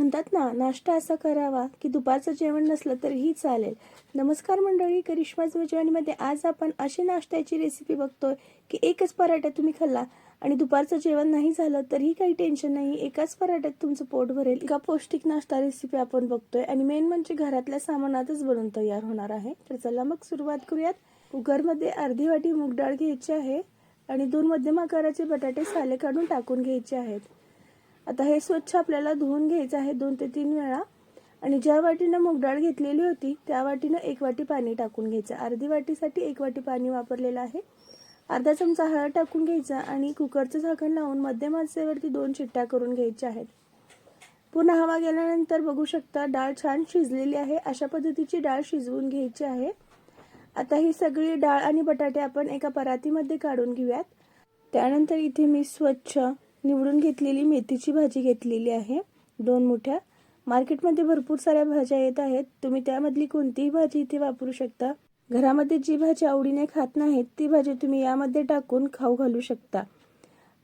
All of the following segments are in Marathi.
म्हणतात ना नाश्ता असा करावा की दुपारचं जेवण नसलं तरीही चालेल. नमस्कार मंडळी करिश्माज जेवणीमध्ये आज आपण अशी नाश्त्याची रेसिपी बघतोय की एकच पराठा तुम्ही खाल्ला आणि दुपारचं जेवण नाही झालं तरीही काही टेन्शन नाही एकाच पराठ्यात तुमचं पोट भरेल. एका पौष्टिक नाश्ता रेसिपी आपण बघतोय आणि मेन म्हणजे घरातल्या सामानातच बनवून तयार होणार आहे. तर चला मग सुरुवात करूयात. कुकरमध्ये अर्धी वाटी मूग डाळ घ्यायची आहे आणि दोन मध्यम आकाराचे बटाटे साले काढून टाकून घ्यायचे आहेत. आता हे स्वच्छ आपल्याला धुवून घ्यायचं आहे दोन ते तीन वेळा. आणि ज्या वाटीनं मूग डाळ घेतलेली होती त्या वाटीनं एक वाटी पाणी टाकून घ्यायचं. अर्धी वाटीसाठी एक वाटी पाणी वापरलेलं आहे. अर्धा चमचा हळद टाकून घ्यायचा आणि कुकरचं झाकण लावून मध्यम आचेवरती दोन शिट्ट्या करून घ्यायच्या आहेत. पूर्ण हवा गेल्यानंतर बघू शकता डाळ छान शिजलेली आहे. अशा पद्धतीची डाळ शिजवून घ्यायची आहे. आता ही सगळी डाळ आणि बटाटे आपण एका परातीमध्ये काढून घेऊयात. त्यानंतर इथे मी स्वच्छ निवडून घेतलेली मेथीची भाजी घेतलेली आहे. दोन मोठ्या. मार्केटमध्ये भरपूर साऱ्या भाज्या येत आहेत. तुम्ही त्यामधली कोणतीही भाजी इथे वापरू शकता. घरामध्ये जी भाजी आवडीने खात नाहीत ती भाजी तुम्ही यामध्ये टाकून खाऊ घालू शकता.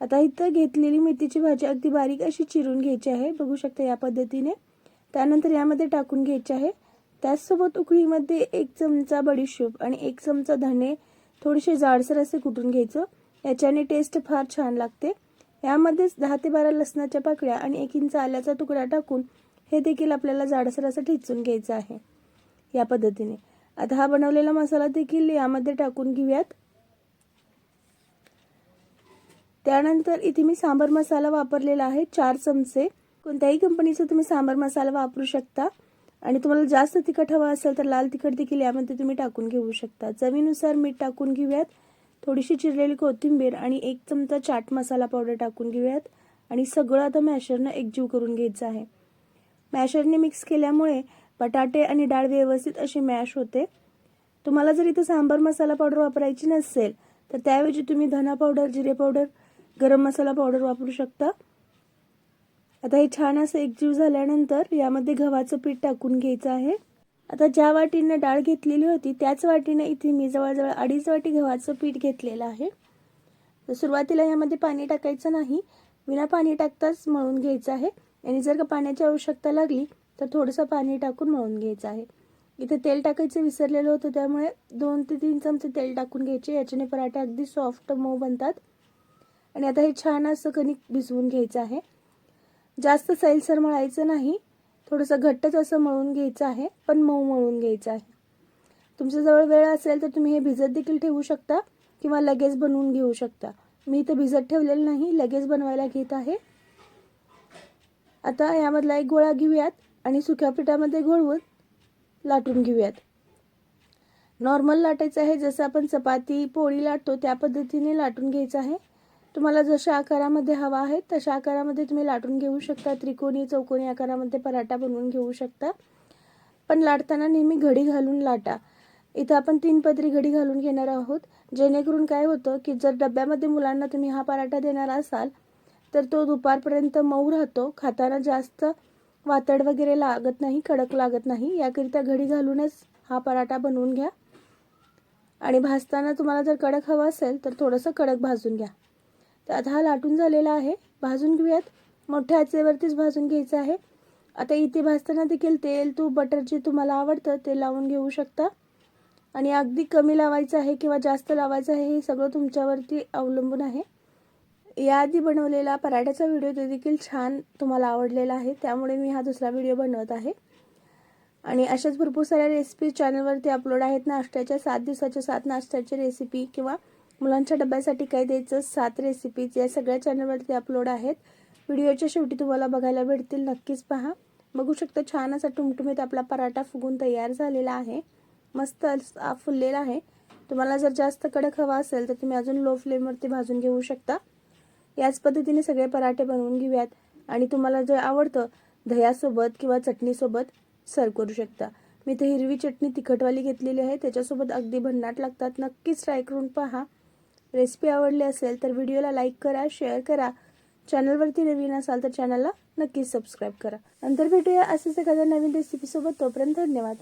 आता इथं घेतलेली मेथीची भाजी अगदी बारीक अशी चिरून घ्यायची आहे. बघू शकता या पद्धतीने. त्यानंतर यामध्ये टाकून घ्यायची आहे. त्याचसोबत उकळीमध्ये एक चमचा बडीशोप आणि एक चमचा धणे थोडेसे जाडसर असे कुटून घ्यायचं. याच्याने टेस्ट फार छान लागते. यामध्येच दहा ते बारा लसणाच्या पाकळ्या आणि एक इंच आल्याचा तुकडा टाकून हे देखील आपल्याला जाडसर असं ठेचून घ्यायचं आहे. या पद्धतीने. आता हा बनवलेला मसाला देखील यामध्ये टाकून घेऊयात. त्यानंतर इथे मी सांबर मसाला वापरलेला आहे चार चमचे. कोणत्याही कंपनीचा तुम्ही सांबर मसाला वापरू शकता. आणि तुम्हाला जास्त तिखट हवा असेल तर लाल तिखट देखील यामध्ये तुम्ही टाकून घेऊ शकता. चवीनुसार मीठ टाकून घेऊयात. थोडीशी चिरलेली कोथिंबीर आणि एक चमचा चाट मसाला पावडर टाकून घेऊयात. आणि सगळं आता मॅशरनं एकजीव करून घ्यायचं आहे. मॅशरने मिक्स केल्यामुळे बटाटे आणि डाळ व्यवस्थित अशी मॅश होते. तुम्हाला जर इथं सांबार मसाला पावडर वापरायची नसेल तर त्याऐवजी तुम्ही धना पावडर जिरे पावडर गरम मसाला पावडर वापरू शकता. आता हे छान असं एकजीव झाल्यानंतर यामध्ये गव्हाचं पीठ टाकून घ्यायचं आहे. आता ज्या वाटीनं डाळ घेतलेली होती त्याच वाटीनं इथे मी जवळजवळ अडीच वाटी गव्हाचं पीठ घेतलेलं आहे. तर सुरुवातीला यामध्ये पाणी टाकायचं नाही. विना पाणी टाकताच मळून घ्यायचं आहे. आणि जर का पाण्याची आवश्यकता लागली तर थोडंसं पाणी टाकून मळून घ्यायचं आहे. इथे तेल टाकायचं विसरलेलं होतं त्यामुळे दोन ते तीन चमचे तेल टाकून घ्यायचे. याच्याने पराठे अगदी सॉफ्ट मऊ बनतात. आणि आता हे छान असं कणिक भिजवून घ्यायचं आहे. जास्त सैलसर मळायचं नाही. थोडंसं घट्टच असं मळून घ्यायचं आहे पण मऊ मळून घ्यायचं आहे. तुमच्याजवळ वेळ असेल तर तुम्ही हे भिजत देखील ठेवू शकता किंवा लगेच बनवून घेऊ शकता. मी इथं भिजत ठेवलेलं नाही लगेच बनवायला घेत आहे. आता यामधला एक गोळा घेऊयात आणि सुक्या पिठामध्ये घोळवून लाटून घेऊयात. नॉर्मल लाटायचं आहे जसं आपण चपाती पोळी लाटतो त्या पद्धतीने लाटून घ्यायचं आहे. तुम्हाला जशा आकारामध्ये हवा आहे तशा आकारामध्ये तुम्ही लाटून घेऊ शकता. त्रिकोणी चौकोनी आकारामध्ये पराठा बनवून घेऊ शकता. पण लाटताना नेहमी घडी घालून लाटा. इथं आपण तीन पदरी घडी घालून घेणार आहोत. जेणेकरून काय होतं की जर डब्यामध्ये मुलांना तुम्ही हा पराठा देणार असाल तर तो दुपारपर्यंत मऊ राहतो. खाताना जास्त वातड वगैरे लागत नाही कडक लागत नाही. याकरिता घडी घालूनच हा पराठा बनवून घ्या. आणि भाजताना तुम्हाला जर कडक हवा असेल तर थोडंसं कडक भाजून घ्या. तर आता हा लाटून झालेला आहे. भाजून घेऊयात. मोठ्या आचेवरतीच भाजून घ्यायचं आहे. आता इथे भाजताना देखील तेल तूप बटर जे तुम्हाला आवडतं ते लावून घेऊ शकता. आणि अगदी कमी लावायचं आहे किंवा जास्त लावायचं आहे हे सगळं तुमच्यावरती अवलंबून आहे. याआधी बनवलेला पराठ्याचा व्हिडिओ ते देखील छान तुम्हाला आवडलेला आहे. त्यामुळे मी हा दुसरा व्हिडिओ बनवत आहे. आणि अशाच भरपूर साऱ्या रेसिपी चॅनलवरती अपलोड आहेत. नाश्त्याच्या सात दिवसाच्या सात नाश्त्याच्या रेसिपी किंवा मुलांच्या डब्यासाठी काय द्यायचं? सात रेसिपीज या सगळ्या चॅनलवरती अपलोड आहेत. व्हिडिओच्या शेवटी तुम्हाला बघायला भेटतील. नक्कीच पहा. बघू शकता छान असा टुमटुमीत आपला पराठा फुगून तयार झालेला आहे. मस्त फुललेला आहे. तुम्हाला जर जास्त कडक हवा असेल तर तुम्ही अजून लो फ्लेमवरती भाजून घेऊ शकता. याच पद्धतीने सगळे पराठे बनवून घेऊयात. आणि तुम्हाला जे आवडतं दह्यासोबत किंवा चटणीसोबत सर्व करू शकता. मी तर हिरवी चटणी तिखटवाली घेतलेली आहे. त्याच्यासोबत अगदी भन्नाट लागतात. नक्कीच ट्राय करून पहा. रेसिपी आवडली असेल तर व्हिडिओला लाईक करा शेअर करा. चॅनलवरती नवीन असाल तर चॅनलला नक्कीच सबस्क्राईब करा. नंतर भेटूया असेच एखाद्या नवीन रेसिपीसोबत तोपर्यंत धन्यवाद.